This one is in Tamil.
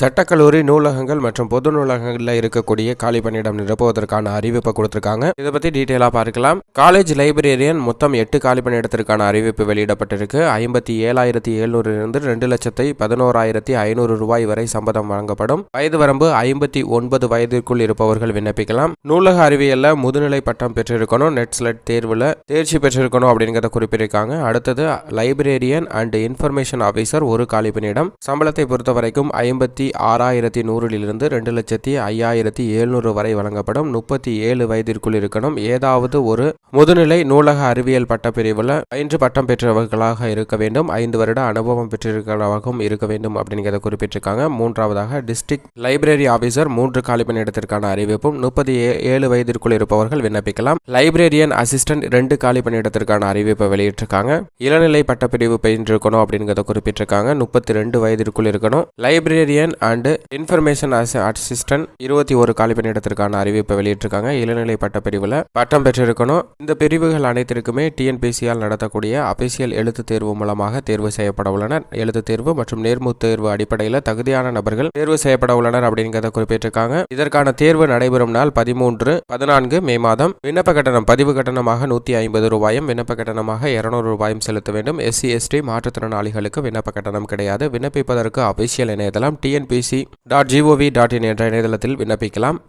சட்டக்கல்லூரி நூலகங்கள் மற்றும் பொது நூலகங்களில் இருக்கக்கூடிய காலி பணியிடம் நிரப்புவதற்கான அறிவிப்பை கொடுத்திருக்காங்க. இதை பத்தி டீட்டெயிலாக பார்க்கலாம். காலேஜ் லைப்ரரியன் மொத்தம் எட்டு காலி பணியிடத்திற்கான அறிவிப்பு வெளியிடப்பட்டிருக்கு. ஐம்பத்தி ஏழாயிரத்தி எழுநூறிலிருந்து ரெண்டு லட்சத்தை பதினோராயிரத்தி ஐநூறு ரூபாய் வரை சம்பதம் வழங்கப்படும். வயது வரம்பு ஐம்பத்தி ஒன்பது வயதிற்குள் இருப்பவர்கள் விண்ணப்பிக்கலாம். நூலக அறிவியல்ல முதுநிலை பட்டம் பெற்றிருக்கணும் நெட் ஸ்லெட் தேர்வில் தேர்ச்சி பெற்றிருக்கணும் அப்படிங்கிறத குறிப்பிட்டிருக்காங்க. அடுத்தது லைப்ரேரியன் அண்ட் இன்ஃபர்மேஷன் ஆஃபீஸர் ஒரு காலி பணியிடம். சம்பளத்தை பொறுத்த வரைக்கும் ஐம்பத்தி ஆறாயிரத்தி நூறிலிருந்து ரெண்டு லட்சத்தி ஐயாயிரத்தி எழுநூறு வரை வழங்கப்படும். முப்பத்தி ஏழு வயதிற்குள் இருக்கணும். ஏதாவது ஒரு முதுநிலை நூலக அறிவியல் பட்டப்பிரிவில் பயின்று பட்டம் பெற்றவர்களாக இருக்க வேண்டும். ஐந்து வருட அனுபவம் பெற்றிருக்கிறவர்களும் இருக்க வேண்டும் அப்படிங்கிறத குறிப்பிட்டிருக்காங்க. மூன்றாவதாக டிஸ்ட்ரிக்ட் லைப்ரரி ஆபீசர் மூன்று காலி பணியிடத்திற்கான அறிவிப்பும். முப்பத்தி ஏழு வயதிற்குள் இருப்பவர்கள் விண்ணப்பிக்கலாம். லைப்ரரியன் அசிஸ்டன்ட் ரெண்டு காலி பணியிடத்திற்கான அறிவிப்பை வெளியிட்டிருக்காங்க. இளநிலை பட்டப்பிரிவு பயின்றிருக்கணும் அப்படிங்கிறத குறிப்பிட்டிருக்காங்க. முப்பத்தி ரெண்டு வயதிற்குள் இருக்கணும். Librarian and information as assistant இருபத்தி ஒரு காலி பணியிடத்திற்கான அறிவிப்பை வெளியிட்டிருக்காங்க. இளநிலை பட்ட பிரிவில் பட்டம் பெற்றிருக்கணும். இந்த பிரிவுகள் அனைத்திற்குமே டிஎன்பிசியால் நடத்தக்கூடிய அபிஷியல் எழுத்து தேர்வு மூலமாக தேர்வு செய்யப்பட உள்ளனர். எழுத்து தேர்வு மற்றும் நேர்முக தேர்வு அடிப்படையில் தகுதியான நபர்கள் தேர்வு செய்யப்பட உள்ளனர் அப்படிங்கிறத குறிப்பிட்டிருக்காங்க. இதற்கான தேர்வு நடைபெறும் நாள் பதிமூன்று பதினான்கு மே மாதம். விண்ணப்ப கட்டணம் பதிவு கட்டணமாக நூற்றி ஐம்பது ரூபாயும் விண்ணப்ப கட்டணமாக இருநூறு ரூபாயும் செலுத்த வேண்டும். எஸ்சி எஸ்டி மாற்றுத்திறனாளிகளுக்கு விண்ணப்ப கட்டணம் கிடையாது. விண்ணப்பிப்பதற்கு அபிஷியல் இணையதளம் TNPSC dot G O V dot in என்ற இணையதளத்தில் விண்ணப்பிக்கலாம்.